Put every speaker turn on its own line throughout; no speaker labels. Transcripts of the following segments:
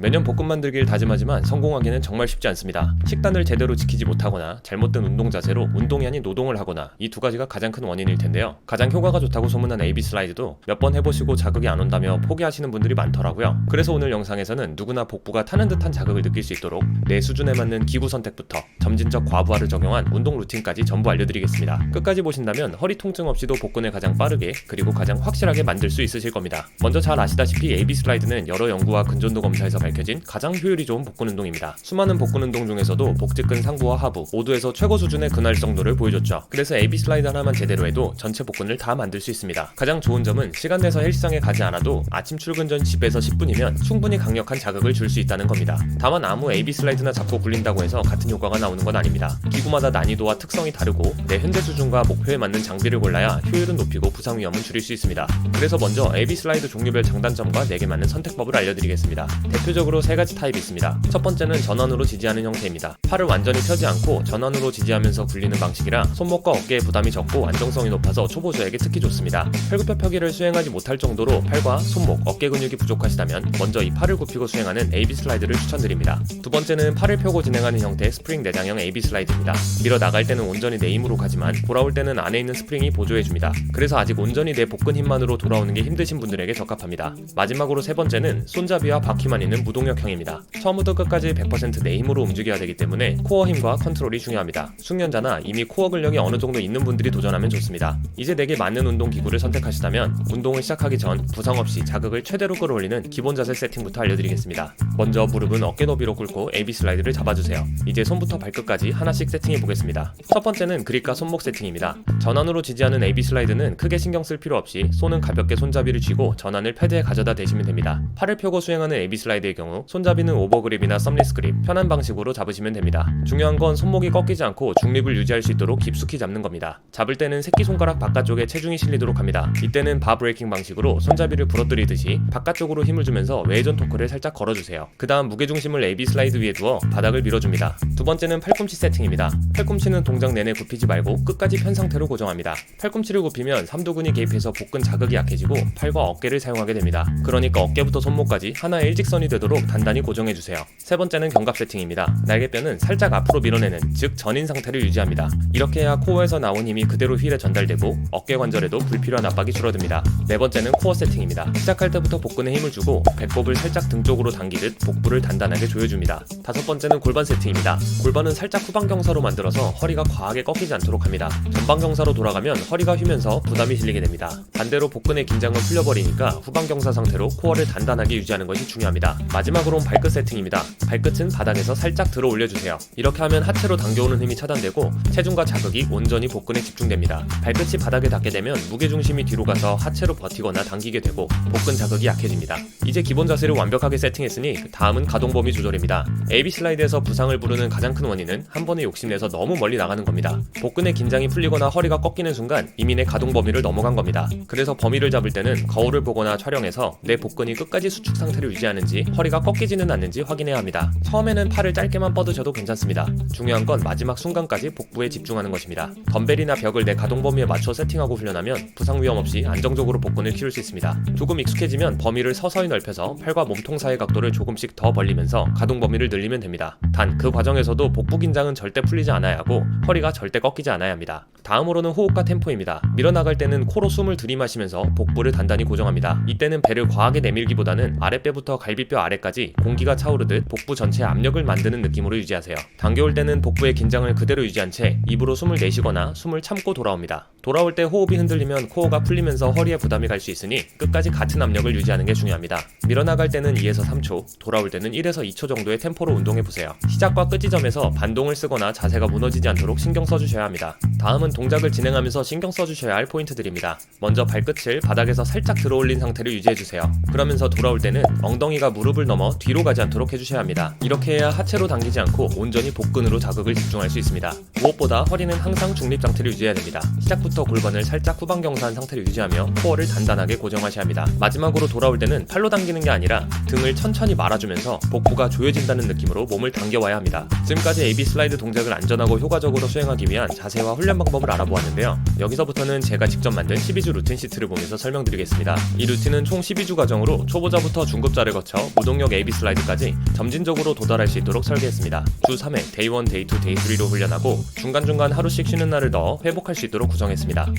매년 복근 만들기를 다짐하지만 성공하기는 정말 쉽지 않습니다. 식단을 제대로 지키지 못하거나 잘못된 운동 자세로 운동이 아닌 노동을 하거나 이 두 가지가 가장 큰 원인일 텐데요. 가장 효과가 좋다고 소문난 AB 슬라이드도 몇 번 해보시고 자극이 안 온다며 포기하시는 분들이 많더라고요. 그래서 오늘 영상에서는 누구나 복부가 타는 듯한 자극을 느낄 수 있도록 내 수준에 맞는 기구 선택부터 점진적 과부하를 적용한 운동 루틴까지 전부 알려드리겠습니다. 끝까지 보신다면 허리 통증 없이도 복근을 가장 빠르게 그리고 가장 확실하게 만들 수 있으실 겁니다. 먼저 잘 아시다시피 AB 슬라이드는 여러 연구와 근전도 검사에서 밝혀진 가장 효율이 좋은 복근 운동입니다. 수많은 복근 운동 중에서도 복직근 상부와 하부 모두에서 최고 수준의 근활성도를 보여줬죠. 그래서 AB 슬라이드 하나만 제대로 해도 전체 복근을 다 만들 수 있습니다. 가장 좋은 점은 시간 내서 헬스장에 가지 않아도 아침 출근 전 집에서 10분이면 충분히 강력한 자극을 줄 수 있다는 겁니다. 다만 아무 AB 슬라이드나 잡고 굴린다고 해서 같은 효과가 나오는 건 아닙니다. 기구마다 난이도와 특성이 다르고 내 현재 수준과 목표에 맞는 장비를 골라야 효율은 높이고 부상 위험은 줄일 수 있습니다. 그래서 먼저 AB 슬라이드 종류별 장단점과 내게 맞는 선택법을 알려드리겠습니다. 대표적 으로 세 가지 타입이 있습니다. 첫 번째는 전원으로 지지하는 형태입니다. 팔을 완전히 펴지 않고 전원으로 지지하면서 굴리는 방식이라 손목과 어깨에 부담이 적고 안정성이 높아서 초보자에게 특히 좋습니다. 팔굽혀 펴기를 수행하지 못할 정도로 팔과 손목, 어깨 근육이 부족하시다면 먼저 이 팔을 굽히고 수행하는 AB 슬라이드를 추천드립니다. 두 번째는 팔을 펴고 진행하는 형태의 스프링 내장형 AB 슬라이드입니다. 밀어 나갈 때는 온전히 내 힘으로 가지만 돌아올 때는 안에 있는 스프링이 보조해줍니다. 그래서 아직 온전히 내 복근 힘만으로 돌아오는 게 힘드신 분들에게 적합합니다. 마지막으로 세 번째는 손잡이와 바퀴만 있는 무동력형입니다. 처음부터 끝까지 100%내 힘으로 움직여야 되기 때문에 코어 힘과 컨트롤이 중요합니다. 숙련자나 이미 코어 근력이 어느 정도 있는 분들이 도전하면 좋습니다. 이제 내게 맞는 운동 기구를 선택하시다면 운동을 시작하기 전 부상 없이 자극을 최대로 끌어올리는 기본 자세 세팅부터 알려드리겠습니다. 먼저 무릎은 어깨 너비로 꿇고 AB 슬라이드를 잡아주세요. 이제 손부터 발끝까지 하나씩 세팅해 보겠습니다. 첫 번째는 그립과 손목 세팅입니다. 전환으로 지지하는 AB 슬라이드는 크게 신경 쓸 필요 없이 손은 가볍게 손잡이를 쥐고 전환을 패드에 가져다 대시면 됩니다. 팔을 펴고 수행하는 AB 슬라이드의 경우 손잡이는 오버그립이나 썸리스 그립 편한 방식으로 잡으시면 됩니다. 중요한 건 손목이 꺾이지 않고 중립을 유지할 수 있도록 깊숙이 잡는 겁니다. 잡을 때는 새끼손가락 바깥쪽에 체중이 실리도록 합니다. 이때는 바 브레이킹 방식으로 손잡이를 부러뜨리듯이 바깥쪽으로 힘을 주면서 외전 토크를 살짝 걸어주세요. 그 다음 무게중심을 AB 슬라이드 위에 두어 바닥을 밀어줍니다. 두 번째는 팔꿈치 세팅입니다. 팔꿈치는 동작 내내 굽히지 말고 끝까지 편 상태로 고정합니다. 팔꿈치를 굽히면 삼두근이 개입해서 복근 자극이 약해지고 팔과 어깨를 사용하게 됩니다. 그러니까 어깨부터 손목까지 하나의 일직선이 되도록 단단히 고정해주세요. 세 번째는 견갑 세팅입니다. 날개뼈는 살짝 앞으로 밀어내는 즉 전인 상태를 유지합니다. 이렇게 해야 코어에서 나온 힘이 그대로 휠에 전달되고 어깨 관절에도 불필요한 압박이 줄어듭니다. 네 번째는 코어 세팅입니다. 시작할 때부터 복근에 힘을 주고 배꼽을 살짝 등 쪽으로 당기듯 복부를 단단하게 조여줍니다. 다섯 번째는 골반 세팅입니다. 골반은 살짝 후방 경사로 만들어서 허리가 과하게 꺾이지 않도록 합니다. 전방 경사로 돌아가면 허리가 휘면서 부담이 실리게 됩니다. 반대로 복근의 긴장을 풀려버리니까 후방 경사 상태로 코어를 단단하게 유지하는 것이 중요합니다. 마지막으로는 발끝 세팅입니다. 발끝은 바닥에서 살짝 들어 올려주세요. 이렇게 하면 하체로 당겨오는 힘이 차단되고 체중과 자극이 온전히 복근에 집중됩니다. 발끝이 바닥에 닿게 되면 무게중심이 뒤로 가서 하체로 버티거나 당기게 되고 복근 자극이 약해집니다. 이제 기본 자세를 완벽하게 세팅했으니 다음은 가동 범위 조절입니다. AB 슬라이드에서 부상을 부르는 가장 큰 원인은 한 번에 욕심내서 너무 멀리 나가는 겁니다. 복근의 긴장이 풀리거나 허리가 꺾이는 순간 내 가동 범위를 넘어간 겁니다. 그래서 범위를 잡을 때는 거울을 보거나 촬영해서 내 복근이 끝까지 수축 상태를 유지하는지 허리가 꺾이지는 않는지 확인해야 합니다. 처음에는 팔을 짧게만 뻗으셔도 괜찮습니다. 중요한 건 마지막 순간까지 복부에 집중하는 것입니다. 덤벨이나 벽을 내 가동 범위에 맞춰 세팅하고 훈련하면 부상 위험 없이 안정적으로 복근을 키울 수 있습니다. 조금 익숙해지면 범위를 서서히 넓혀서 팔과 몸통 사이 각도를 조금씩 더 벌리면서 가동 범위를 늘리면 됩니다. 단 그 과정에서도 복부 긴장은 절대 풀리지 않아야 하고 허리가 절대 꺾이지 않아야 합니다. 다음으로는 호흡과 템포입니다. 밀어나갈 때는 코로 숨을 들이마시면서 복부를 단단히 고정합니다. 이때는 배를 과하게 내밀기보다는 아랫배부터 갈비뼈 아래까지 공기가 차오르듯 복부 전체에 압력을 만드는 느낌으로 유지하세요. 당겨올 때는 복부의 긴장을 그대로 유지한 채 입으로 숨을 내쉬거나 숨을 참고 돌아옵니다. 돌아올 때 호흡이 흔들리면 코어가 풀리면서 허리에 부담이 갈 수 있으니 끝까지 같은 압력을 유지하는 게 중요합니다. 밀어나갈 때는 2에서 3초, 돌아올 때는 1에서 2초 정도의 템포로 운동해 보세요. 시작과 끝 지점에서 반동을 쓰거나 자세가 무너지지 않도록 신경 써주셔야 합니다. 다음은 동작을 진행하면서 신경 써주셔야 할 포인트들입니다. 먼저 발끝을 바닥에서 살짝 들어올린 상태를 유지해주세요. 그러면서 돌아올 때는 엉덩이가 무릎을 넘어 뒤로 가지 않도록 해주셔야 합니다. 이렇게 해야 하체로 당기지 않고 온전히 복근으로 자극을 집중할 수 있습니다. 무엇보다 허리는 항상 중립 상태를 유지해야 됩니다. 시작부터 초보자부터 골반을 살짝 후방 경사한 상태를 유지하며 코어를 단단하게 고정하셔야 합니다. 마지막으로 돌아올 때는 팔로 당기는 게 아니라 등을 천천히 말아주면서 복부가 조여진다는 느낌으로 몸을 당겨와야 합니다. 지금까지 AB 슬라이드 동작을 안전하고 효과적으로 수행하기 위한 자세와 훈련 방법을 알아보았는데요. 여기서부터는 제가 직접 만든 12주 루틴 시트를 보면서 설명드리겠습니다. 이 루틴은 총 12주 과정으로 초보자부터 중급자를 거쳐 무동력 AB 슬라이드까지 점진적으로 도달할 수 있도록 설계했습니다. 주 3회 데이 1, 데이 2, 데이 3로 훈련하고 중간중간 하루씩 쉬는 날을 넣어 회복할 수 있도록 구성했습니다.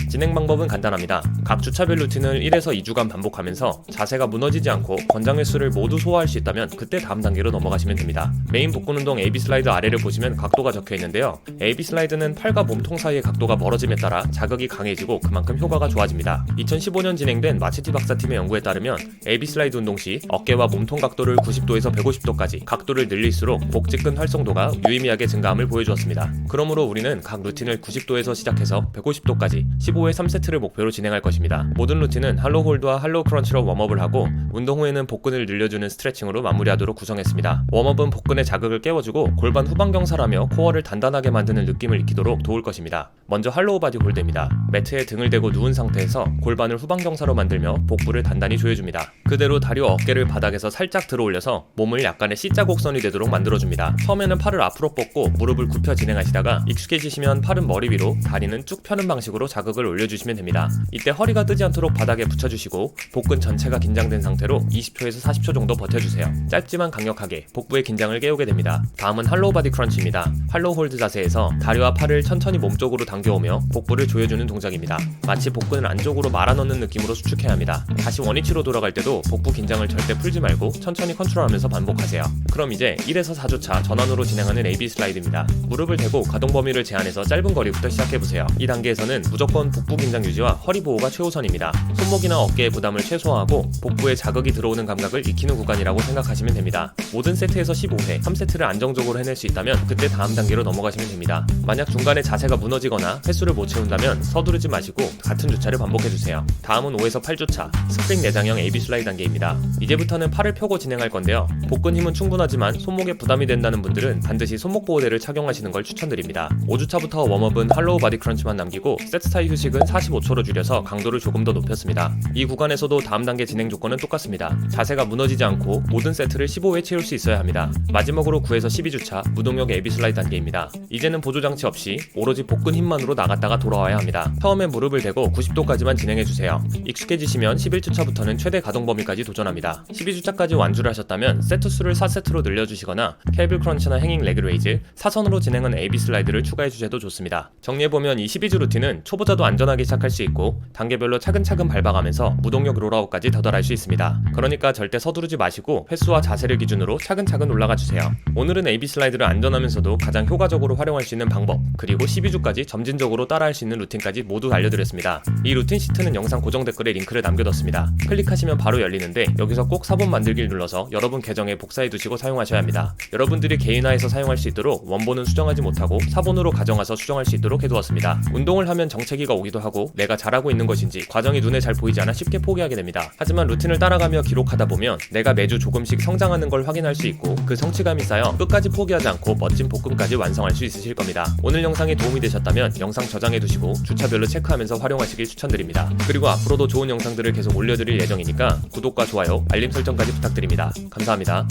진행 방법은 간단합니다. 각 주차별 루틴을 1에서 2주간 반복하면서 자세가 무너지지 않고 권장 횟수를 모두 소화할 수 있다면 그때 다음 단계로 넘어가시면 됩니다. 메인 복근 운동 AB 슬라이드 아래를 보시면 각도가 적혀 있는데요. AB 슬라이드는 팔과 몸통 사이의 각도가 멀어짐에 따라 자극이 강해지고 그만큼 효과가 좋아집니다. 2015년 진행된 마치티 박사팀의 연구에 따르면 AB 슬라이드 운동 시 어깨와 몸통 각도를 90도에서 150도까지 각도를 늘릴수록 복직근 활성도가 유의미하게 증가함을 보여주었습니다. 그러므로 우리는 각 루틴을 90도에서 시작해서 150도까지 15회 3세트를 목표로 진행할 것입니다. 모든 루틴은 할로 홀드와 할로 크런치로 웜업을 하고 운동 후에는 복근을 늘려주는 스트레칭으로 마무리하도록 구성했습니다. 웜업은 복근의 자극을 깨워주고 골반 후방 경사라며 코어를 단단하게 만드는 느낌을 익히도록 도울 것입니다. 먼저 할로우 바디 홀드입니다. 매트에 등을 대고 누운 상태에서 골반을 후방 경사로 만들며 복부를 단단히 조여줍니다. 그대로 다리와 어깨를 바닥에서 살짝 들어 올려서 몸을 약간의 C자 곡선이 되도록 만들어줍니다. 처음에는 팔을 앞으로 뻗고 무릎을 굽혀 진행하시다가 익숙해지시면 팔은 머리 위로 다리는 쭉 펴는 방식으로 자극을 올려주시면 됩니다. 이때 허리가 뜨지 않도록 바닥에 붙여주시고 복근 전체가 긴장된 상태로 20초에서 40초 정도 버텨주세요. 짧지만 강력하게 복부의 긴장을 깨우게 됩니다. 다음은 할로우 바디 크런치입니다. 할로우 홀드 자세에서 다리와 팔을 천천히 몸쪽으로 당 겨오며 복부를 조여주는 동작입니다. 마치 복근을 안쪽으로 말아넣는 느낌으로 수축해야 합니다. 다시 원위치로 돌아갈 때도 복부 긴장을 절대 풀지 말고 천천히 컨트롤하면서 반복하세요. 그럼 이제 1에서 4주차 전환으로 진행하는 AB 슬라이드입니다. 무릎을 대고 가동 범위를 제한해서 짧은 거리부터 시작해보세요. 이 단계에서는 무조건 복부 긴장 유지와 허리 보호가 최우선입니다. 손목이나 어깨의 부담을 최소화하고 복부에 자극이 들어오는 감각을 익히는 구간이라고 생각하시면 됩니다. 모든 세트에서 15회, 3세트를 안정적으로 해낼 수 있다면 그때 다음 단계로 넘어가시면 됩니다. 만약 중간에 자세가 무너지거나 횟수를 못 채운다면 서두르지 마시고 같은 주차를 반복해주세요. 다음은 5에서 8주차 스프링 내장형 AB 슬라이드 단계입니다. 이제부터는 팔을 펴고 진행할 건데요. 복근 힘은 충분하지만 손목에 부담이 된다는 분들은 반드시 손목 보호대를 착용하시는 걸 추천드립니다. 5주차부터 웜업은 할로우 바디 크런치만 남기고 세트 차이 휴식은 45초로 줄여서 강도를 조금 더 높였습니다. 이 구간에서도 다음 단계 진행 조건은 똑같습니다. 자세가 무너지지 않고 모든 세트를 15회 채울 수 있어야 합니다. 마지막으로 9에서 12주차 무동력 AB 슬라이드 단계입니다. 이제는 보조 장치 없이 오로지 복근 힘만 으로 나갔다가 돌아와야 합니다. 처음에 무릎을 대고 90도까지만 진행해 주세요. 익숙해지시면 11주차부터는 최대 가동 범위까지 도전합니다. 12주차까지 완주를 하셨다면 세트 수를 4세트로 늘려주시거나 케이블 크런치나 행잉 레그 레이즈, 사선으로 진행한 AB 슬라이드를 추가해 주셔도 좋습니다. 정리해보면 이 12주 루틴은 초보자도 안전하게 시작할 수 있고 단계별로 차근차근 밟아가면서 무동력 롤아웃까지 도달할 수 있습니다. 그러니까 절대 서두르지 마시고 횟수와 자세를 기준으로 차근차근 올라가 주세요. 오늘은 AB 슬라이드를 안전하면서도 가장 효과적으로 활용할 수 있는 방법, 그리고 12주까지 점 진적으로 따라할 수 있는 루틴까지 모두 알려드렸습니다. 이 루틴 시트는 영상 고정 댓글에 링크를 남겨뒀습니다. 클릭하시면 바로 열리는데 여기서 꼭 사본 만들기를 눌러서 여러분 계정에 복사해 두시고 사용하셔야 합니다. 여러분들이 개인화해서 사용할 수 있도록 원본은 수정하지 못하고 사본으로 가져가서 수정할 수 있도록 해두었습니다. 운동을 하면 정체기가 오기도 하고 내가 잘하고 있는 것인지 과정이 눈에 잘 보이지 않아 쉽게 포기하게 됩니다. 하지만 루틴을 따라가며 기록하다 보면 내가 매주 조금씩 성장하는 걸 확인할 수 있고 그 성취감이 쌓여 끝까지 포기하지 않고 멋진 복근까지 완성할 수 있으실 겁니다. 오늘 영상이 도움이 되셨다면 영상 저장해 두시고 주차별로 체크하면서 활용하시길 추천드립니다. 그리고 앞으로도 좋은 영상들을 계속 올려드릴 예정이니까 구독과 좋아요, 알림 설정까지 부탁드립니다. 감사합니다.